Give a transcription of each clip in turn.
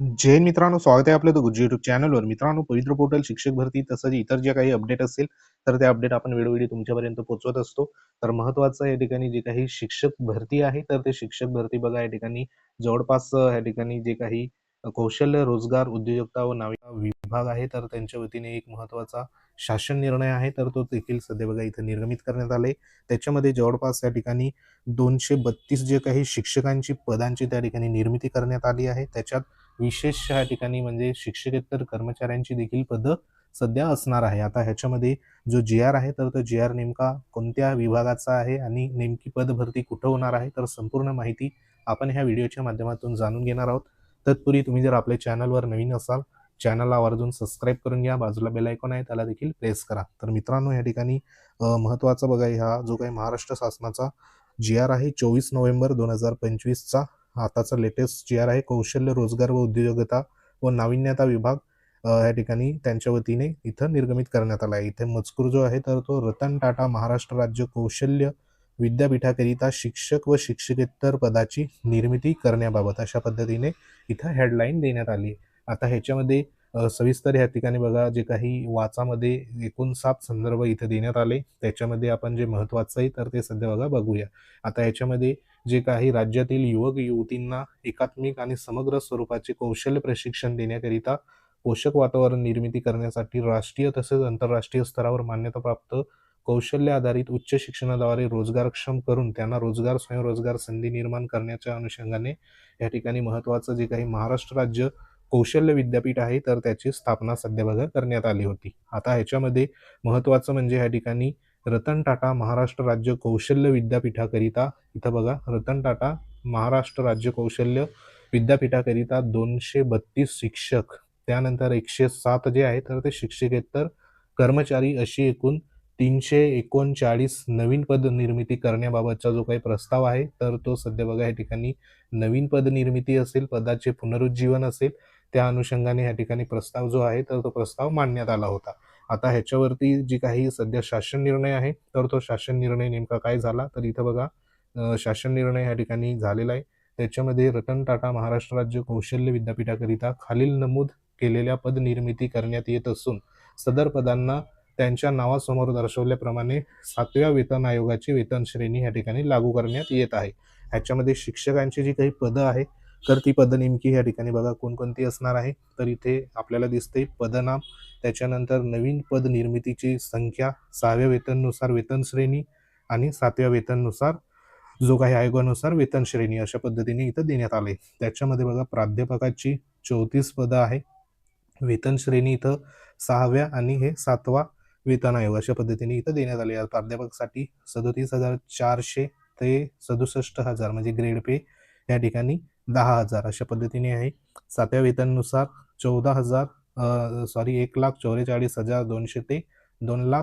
जैन मित्रांनो स्वागत आहे आपलं द युट्यूब चॅनलवर मित्रांनो पवित्र पोर्टल शिक्षक भरती तसंच इतर जे काही अपडेट असेल तर ते अपडेट आपण वेळोवेळी तुमच्यापर्यंत पोहोचवत असतो. तर महत्वाचं या ठिकाणी जे काही शिक्षक भरती आहे तर ते शिक्षक भरती बघा या ठिकाणी जवळपास या ठिकाणी जे काही कौशल्य रोजगार उद्योजकता व नाविका विभाग आहे तर त्यांच्या वतीने एक महत्त्वाचा शासन निर्णय आहे तर तो देखील सध्या बघा इथं निर्गमित करण्यात आले त्याच्यामध्ये जवळपास या ठिकाणी दोनशे बत्तीस जे काही शिक्षकांची पदांची त्या ठिकाणी निर्मिती करण्यात आली आहे. त्याच्यात विशेष ह्या ठिकाणी म्हणजे शिक्षकेतर कर्मचाऱ्यांची देखील पदं सध्या असणार आहे. आता ह्याच्यामध्ये जो जी आर आहे तर तो जी आर नेमका कोणत्या विभागाचा आहे आणि नेमकी पदभरती कुठं होणार आहे तर संपूर्ण माहिती आपण ह्या व्हिडिओच्या माध्यमातून जाणून घेणार आहोत. तत्पूर्वी तुम्ही जर आपल्या चॅनलवर नवीन असाल चॅनलला आवर्जून सबस्क्राईब करून घ्या बाजूला बेल आयकॉन आहे त्याला देखील प्रेस करा. तर मित्रांनो या ठिकाणी महत्त्वाचा बघा हा जो काही महाराष्ट्र शासनाचा जी आर आहे चोवीस नोव्हेंबर दोन हजार पंचवीसचा आताचा लेटेस्ट जी आर आहे. कौशल्य रोजगार व उद्योजकता व नाविन्यता विभाग या ठिकाणी त्यांच्या वतीने इथं निर्गमित करण्यात आला आहे. इथे मजकूर जो आहे तर तो रतन टाटा महाराष्ट्र राज्य कौशल्य विद्यापीठाकरिता शिक्षक व शिक्षकेतर पदाची निर्मिती करण्याबाबत अशा पद्धतीने इथं हेडलाईन देण्यात आली आता ह्याच्यामध्ये सविस्तर या ठिकाणी बघा जे काही वाचामध्ये एकूण सात संदर्भ इथे देण्यात आले त्याच्यामध्ये आपण जे महत्वाचं आहे तर ते सध्या बघा बघूया. आता याच्यामध्ये जे काही राज्यातील युवक युवतींना एकात्मिक आणि समग्र स्वरूपाचे कौशल्य प्रशिक्षण देण्याकरिता पोषक वातावरण निर्मिती करण्यासाठी राष्ट्रीय तसेच आंतरराष्ट्रीय स्तरावर मान्यताप्राप्त कौशल्य आधारित उच्च शिक्षणाद्वारे रोजगारक्षम करून त्यांना रोजगार स्वयंरोजगार संधी निर्माण करण्याच्या अनुषंगाने या ठिकाणी महत्वाचं जे काही महाराष्ट्र राज्य कौशल्य विद्यापीठ आहे तर त्याची स्थापना सध्या बघा करण्यात आली होती. आता ह्याच्यामध्ये महत्वाचं म्हणजे ह्या ठिकाणी रतन टाटा महाराष्ट्र राज्य कौशल्य विद्यापीठाकरिता इथं बघा रतन टाटा महाराष्ट्र राज्य कौशल्य विद्यापीठाकरिता दोनशे बत्तीस शिक्षक त्यानंतर एकशे सात जे आहे तर ते शिक्षकेतर कर्मचारी अशी एकूण तीनशे एकोणचाळीस नवीन पद निर्मिती करण्याबाबतचा जो काही प्रस्ताव आहे तर तो सध्या बघा या ठिकाणी नवीन पद निर्मिती असेल पदाचे पुनरुज्जीवन असेल त्या अनुषंगाने या ठिकाणी प्रस्ताव जो आहे तर तो प्रस्ताव मांडण्यात आला होता. आता ह्याच्यावरती जी काही सध्या शासन निर्णय आहे तर तो शासन निर्णय नेमका काय झाला? तर इथं बघा शासन निर्णय या ठिकाणी झालेला आहे. त्याच्यामध्ये रतन टाटा महाराष्ट्र राज्य कौशल्य विद्यापीठाकरिता खालील नमूद केलेल्या पद निर्मिती करण्यात येत असून सदर पदांना त्यांच्या नावासमोर दर्शवल्याप्रमाणे सातव्या वेतन आयोगाची वेतन श्रेणी या ठिकाणी लागू करण्यात येत आहे. ह्याच्यामध्ये शिक्षकांची जी काही पदं आहे तर ती पदं नेमकी या ठिकाणी बघा कोणकोणती असणार आहे. तर इथे आपल्याला दिसते पदनाम. त्याच्यानंतर नवीन पद निर्मितीची संख्या सहाव्या वेतननुसार वेतन श्रेणी आणि सातव्या वेतननुसार जो काही आयोगानुसार वेतन श्रेणी अशा पद्धतीने इथं देण्यात आले त्याच्यामध्ये बघा प्राध्यापकाची चौतीस पदं आहे. वेतन श्रेणी इथं सहाव्या आणि हे सातवा वेतन आयोग अशा पद्धतीने इथं देण्यात आले प्राध्यापकसाठी सदोतीस हजार चारशे ते सदुसष्ट हजार म्हणजे ग्रेड पे या ठिकाणी दहा हजार अशा पद्धतीने आहे. सातव्या वेतननुसार चौदा हजार सॉरी एक लाख चौवेचाळीस हजार दोनशे ते दोन लाख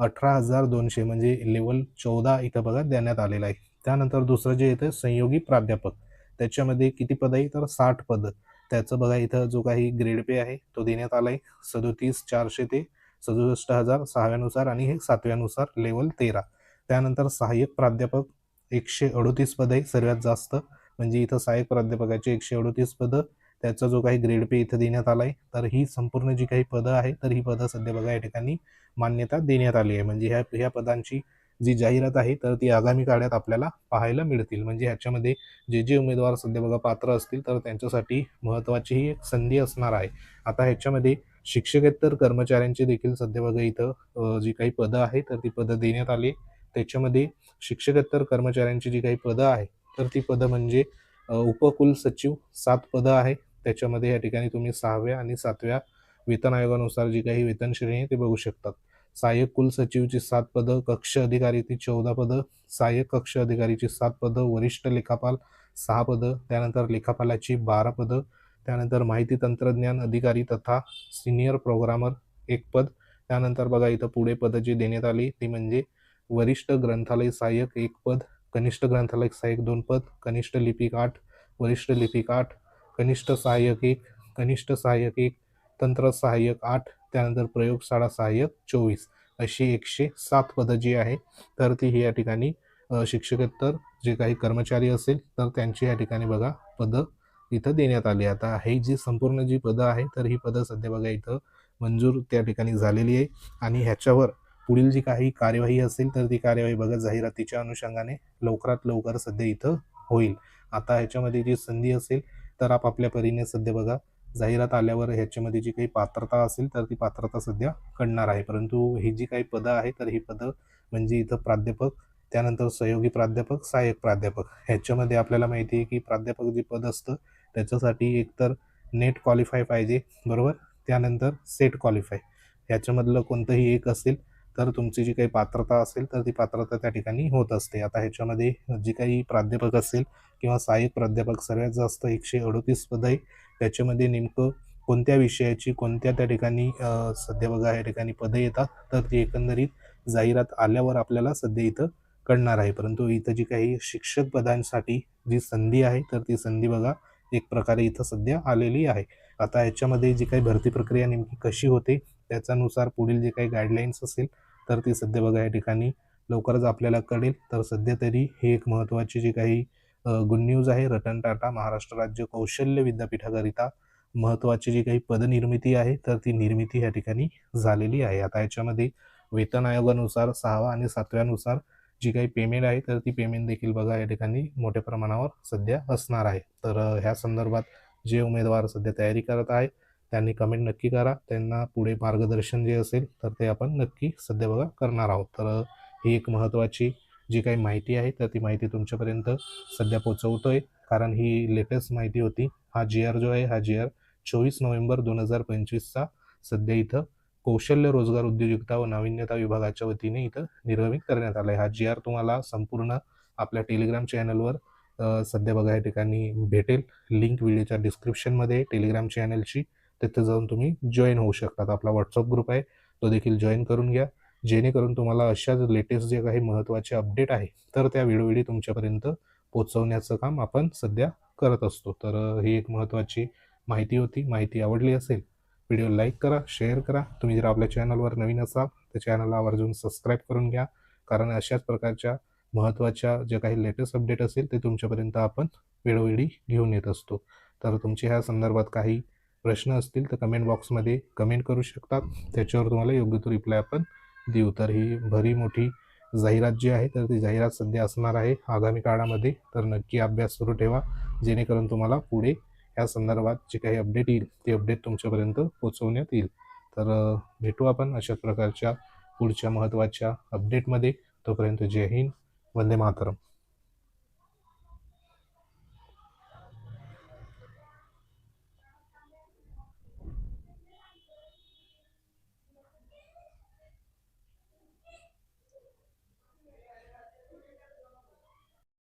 अठरा हजार दोनशे म्हणजे लेवल चौदा इथं बघा देण्यात आलेलं आहे. त्यानंतर दुसरं जे येतं संयोगी प्राध्यापक. त्याच्यामध्ये किती पद आहे? तर साठ पद. त्याचं बघा इथं जो काही ग्रेड पे आहे तो देण्यात आला आहे सदोतीस चारशे ते सदुसष्ट हजार सहाव्यानुसार आणि हे सातव्यानुसार लेवल तेरा. त्यानंतर सहाय्यक प्राध्यापक एकशे अडोतीस पद आहे. सर्वात जास्त म्हणजे इथं सहाय्यक प्राध्यापकाचे एकशे अडोतीस पदं त्याचा जो काही ग्रेड पे इथं देण्यात आला आहे तर ही संपूर्ण जी काही पदं आहे तर ही पदं सध्या बघा या ठिकाणी मान्यता देण्यात आली आहे. म्हणजे ह्या ह्या पदांची जी जाहिरात आहे तर ती आगामी काळात आपल्याला पाहायला मिळतील. म्हणजे ह्याच्यामध्ये जे जे उमेदवार सध्या बघा पात्र असतील तर त्यांच्यासाठी महत्त्वाची ही एक संधी असणार आहे. आता ह्याच्यामध्ये शिक्षकेतर कर्मचाऱ्यांची देखील सध्या बघा इथं जी काही पदं आहे तर ती पदं देण्यात आली त्याच्यामध्ये शिक्षकेतर कर्मचाऱ्यांची जी काही पदं आहे तर ती पदं म्हणजे उपकुल सचिव सात पदं आहे. त्याच्यामध्ये या ठिकाणी तुम्ही सहाव्या आणि सातव्या वेतन आयोगानुसार जी काही वेतन श्रेणी आहे ते बघू शकतात. सहाय्यक कुल सचिवची सात पदं कक्ष अधिकारीची चौदा पदं सहाय्यक कक्ष अधिकारीची सात पदं वरिष्ठ लेखापाल सहा पदं त्यानंतर लेखापालाची बारा पदं त्यानंतर माहिती तंत्रज्ञान अधिकारी तथा सिनियर प्रोग्रामर एक पद त्यानंतर बघा इथं पुढे पदं जी देण्यात आली ती म्हणजे वरिष्ठ ग्रंथालय सहाय्यक एक पद कनिष्ठ ग्रंथालय सहाय्यक दोन पद कनिष्ठ लिपिक आठ वरिष्ठ लिपिक आठ कनिष्ठ सहाय्यक एक कनिष्ठ सहाय्यक एक तंत्र सहाय्यक आठ त्यानंतर प्रयोगशाळा सहाय्यक चोवीस अशी एकशे सात पदं जी आहे तर ती ही या ठिकाणी शिक्षकेतर जे काही कर्मचारी असेल तर त्यांची या ठिकाणी बघा पदं इथं देण्यात आली. आता ही जी संपूर्ण जी पदं आहे तर ही पदं सध्या बघा इथं मंजूर त्या ठिकाणी झालेली आहे आणि ह्याच्यावर पुढील जी काही कार्यवाही असेल तर ती कार्यवाही बघा जाहिरातीच्या अनुषंगाने लवकरात लवकर सध्या इथं होईल. आता ह्याच्यामध्ये जी संधी असेल तर आपापल्या परीने सध्या बघा जाहिरात आल्यावर ह्याच्यामध्ये जी काही पात्रता असेल तर ती पात्रता सध्या कळणार आहे. परंतु ही जी काही पदं आहे तर ही पदं म्हणजे इथं प्राध्यापक त्यानंतर सहयोगी प्राध्यापक सहाय्यक प्राध्यापक. ह्याच्यामध्ये आपल्याला माहिती आहे की प्राध्यापक जे पद असतं त्याच्यासाठी एकतर नेट क्वालिफाय पाहिजे बरोबर? त्यानंतर सेट क्वालिफाय. ह्याच्यामधलं कोणतंही एक असेल तर तुमची जी काही पात्रता असेल तर ती पात्रता त्या ठिकाणी होत असते. आता ह्याच्यामध्ये जी काही प्राध्यापक असेल किंवा सहाय्यक प्राध्यापक सर्वात जास्त एकशे अडोतीस पद आहे त्याच्यामध्ये नेमकं कोणत्या विषयाची कोणत्या त्या ठिकाणी सध्या बघा या ठिकाणी पदं येतात तर ती एकंदरीत जाहिरात आल्यावर आपल्याला सध्या इथं कळणार आहे. परंतु इथं जी काही शिक्षक पदांसाठी जी संधी आहे तर ती संधी बघा एक प्रकारे इथं सध्या आलेली आहे. आता ह्याच्यामध्ये जी काही भरती प्रक्रिया नेमकी कशी होते त्याच्यानुसार पुढील जे काही गाईडलाईन्स असेल तर ती सध्या बघा या ठिकाणी लवकरच आपल्याला कळेल. तर सध्या तरी ही एक महत्त्वाची जी काही गुड न्यूज आहे रतन टाटा महाराष्ट्र राज्य कौशल्य विद्यापीठाकरिता महत्त्वाची जी काही पदनिर्मिती आहे तर ती निर्मिती या ठिकाणी झालेली आहे. आता याच्यामध्ये वेतन आयोगानुसार सहावा आणि सातव्यानुसार जी काही पेमेंट आहे तर ती पेमेंट देखील बघा या ठिकाणी मोठ्या प्रमाणावर सध्या असणार आहे. तर ह्या संदर्भात जे उमेदवार सध्या तयारी करत आहे त्यांनी कमेंट नक्की करा. त्यांना पुढे मार्गदर्शन जे असेल तर ते आपण नक्की सध्या बघा करणार आहोत. तर ही एक महत्त्वाची जी काही माहिती आहे तर ती माहिती तुमच्यापर्यंत सध्या पोचवतो आहे कारण ही लेटेस्ट माहिती होती. हा जी आर जो आहे हा जी आर चोवीस नोव्हेंबर दोन हजार पंचवीसचा सध्या इथं कौशल्य रोजगार उद्योजकता व नाविन्यता विभागाच्या वतीने इथं निर्गमित करण्यात आला आहे हा जी आर तुम्हाला संपूर्ण आपल्या टेलिग्राम चॅनलवर सध्या बघा या ठिकाणी भेटेल. लिंक व्हिडिओच्या डिस्क्रिप्शनमध्ये टेलिग्राम चॅनलची तिथे जाऊन तुम्ही जॉईन होऊ शकतात. आपला व्हॉट्सअप ग्रुप आहे तो देखील जॉईन करून घ्या. जेणेकरून तुम्हाला अशाच लेटेस्ट जे काही महत्त्वाचे अपडेट आहे तर त्या वेळोवेळी तुमच्यापर्यंत पोचवण्याचं काम आपण सध्या करत असतो. तर ही एक महत्त्वाची माहिती होती. माहिती आवडली असेल व्हिडिओ लाईक करा शेअर करा. तुम्ही जर आपल्या चॅनलवर नवीन असाल तर चॅनलला आवर्जून सबस्क्राईब करून घ्या. कारण अशाच प्रकारच्या महत्त्वाच्या जे काही लेटेस्ट अपडेट असेल ते तुमच्यापर्यंत आपण वेळोवेळी घेऊन येत असतो. तर तुमचे ह्या संदर्भात काही प्रश्न असतील तर कमेंट बॉक्समध्ये कमेंट करू शकतात. त्याच्यावर तुम्हाला योग्य तो रिप्लाय आपण देऊ. तर ही भरी मोठी जाहिरात जी आहे तर ती जाहिरात सध्या असणार आहे आगामी काळामध्ये. तर नक्की अभ्यास सुरू ठेवा जेणेकरून तुम्हाला पुढे या संदर्भात जे काही अपडेट येईल ते अपडेट तुमच्यापर्यंत पोहोचवण्यात येईल. तर भेटू आपण अशाच प्रकारच्या पुढच्या महत्त्वाच्या अपडेटमध्ये तोपर्यंत जय हिंद वंदे मातरम.